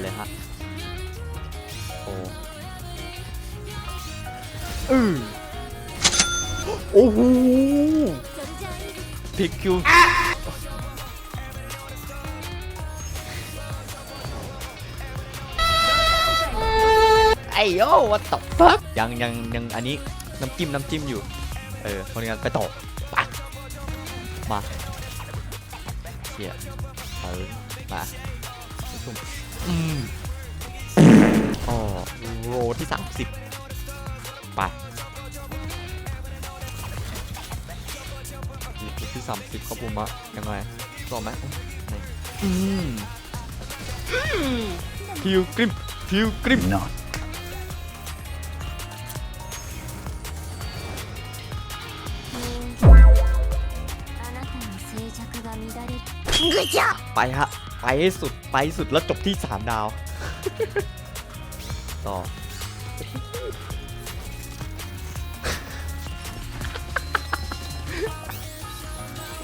เลยฮะโอ้อือโอ้โหพิกคิวไอ้โย่วัตถุฟักยังยังยังอันนี้น้ำจิ้มน้ำจิ้มอยู่ เออคนงานไปต่อไปมาเชี่ยเออมา ทุ่มอืมอ๋อโรที่สามสิบไปโรที่สามสิบครับผมอะยังไงต่อไหมอืมทิวกริมทิวกริมนอนไปฮะ ไปให้สุดไปสุดแล้วจบที่ 3 ดาว ต่อ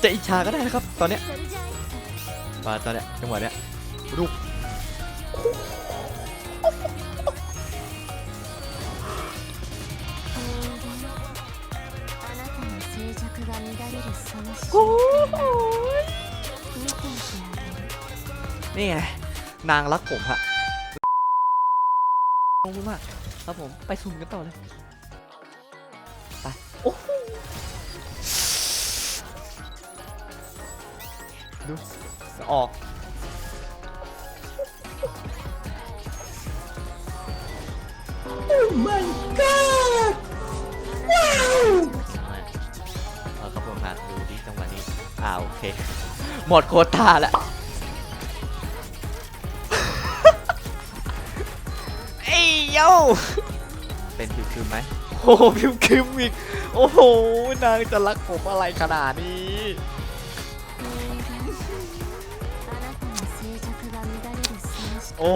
จะอิจฉาก็ได้นะครับ ตอนเนี้ยมาตอนเนี้ยจังหวะเนี้ยลูกโอ้ย นี่ไง นางรักผมฮะขอบคุณมากครับผม ไปซุ่มกันต่อเลย ไป โอ้โหดู ออกเอาครับผมมาดูดิจังหวะนี้ อ่าโอเค หมดโควต้าแล้ว ยว เป็นผิวคืมไหมโอ้โหผิวคืมอีก โอ้โห นางจะรักผมอะไรขนาดนี้ โอ้